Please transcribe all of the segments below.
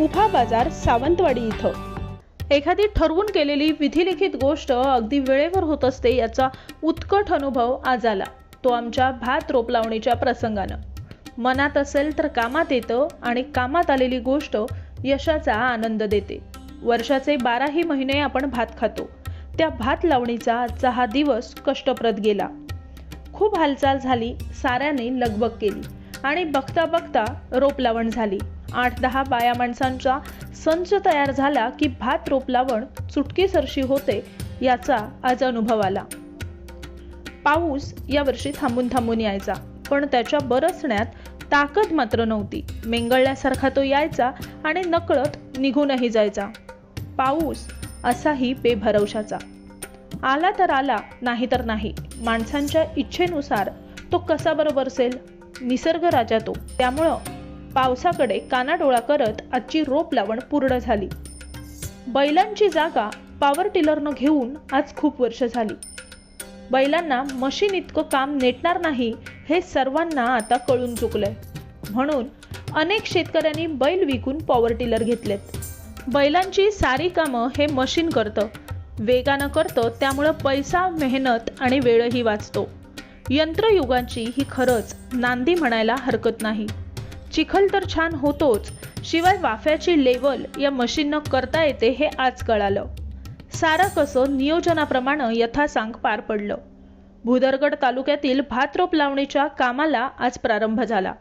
उफा बाजार सावंतवाडी इथं. एखादी ठरवून केलेली विधिलिखित गोष्ट अगदी वेळेवर होत असते याचा उत्कट अनुभव आज आला. तो आमच्या भात रोप लावणीच्या प्रसंगानं. मनात असेल तर कामात येतं आणि कामात आलेली गोष्ट यशाचा आनंद देते. वर्षाचे बाराही महिने आपण भात खातो. त्या भात लावणीचा आजचा हा दिवस कष्टप्रद गेला. खूप हालचाल झाली साऱ्याने लगबग केली आणि बघता बघता रोप लावण झाली. आठ दहा बाया माणसांचा संच तयार झाला की भात रोप लावण चुटकीसरशी होते याचा आज अनुभव आला. पाऊस यावर्षी थांबून थांबून यायचा पण त्याच्या बरसण्यात ताकद मात्र नव्हती. मेंगळल्यासारखा तो यायचा आणि नकळत निघूनही जायचा. पाऊस असाही बेभरवशाचा. आला तर आला नाही तर नाही. माणसांच्या इच्छेनुसार तो कसा बरोबर असेल निसर्ग राजा तो. त्यामुळं पावसाकडे कानाडोळा करत आजची रोप लावण पूर्ण झाली. बैलांची जागा पॉवर टिलरनं घेऊन आज खूप वर्ष झाली. बैलांना मशीन इतकं काम नेटणार नाही हे सर्वांना आता कळून चुकलंय. म्हणून अनेक शेतकऱ्यांनी बैल विकून पॉवर टिलर घेतलेत. बैलांची सारी कामं हे मशीन करतं. वेगानं करतं त्यामुळं पैसा मेहनत आणि वेळही वाचतो. यंत्रयुगाची ही खरंच नांदी म्हणायला हरकत नाही. चिखल तर छान होतोच शिवाय वाफ्याची लेवल या मशीननं करता येते हे आज कळालं. सारं कसं नियोजनाप्रमाणे यथासांग पार पडलं. भुदरगड तालुक्यातील भातरोप लावणीच्या कामाला आज प्रारंभ झाला.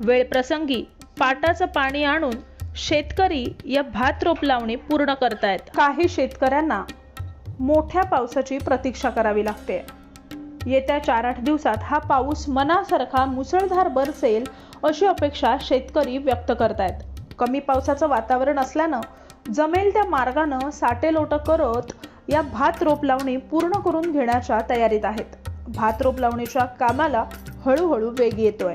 वेळ प्रसंगी पाटाचं पाणी आणून शेतकरी या भात रोप लावणी पूर्ण करतायत. काही शेतकऱ्यांना मोठ्या पावसाची प्रतीक्षा करावी लागते. येत्या चार आठ दिवसात हा पाऊस मनासारखा मुसळधार बरसेल अशी अपेक्षा शेतकरी व्यक्त करतायत. कमी पावसाचं वातावरण असल्यानं जमेल त्या मार्गानं साटेलोट करत या भात रोप लावणी पूर्ण करून घेण्याच्या तयारीत आहेत. भात रोप लावणीच्या कामाला हळूहळू वेग येतोय.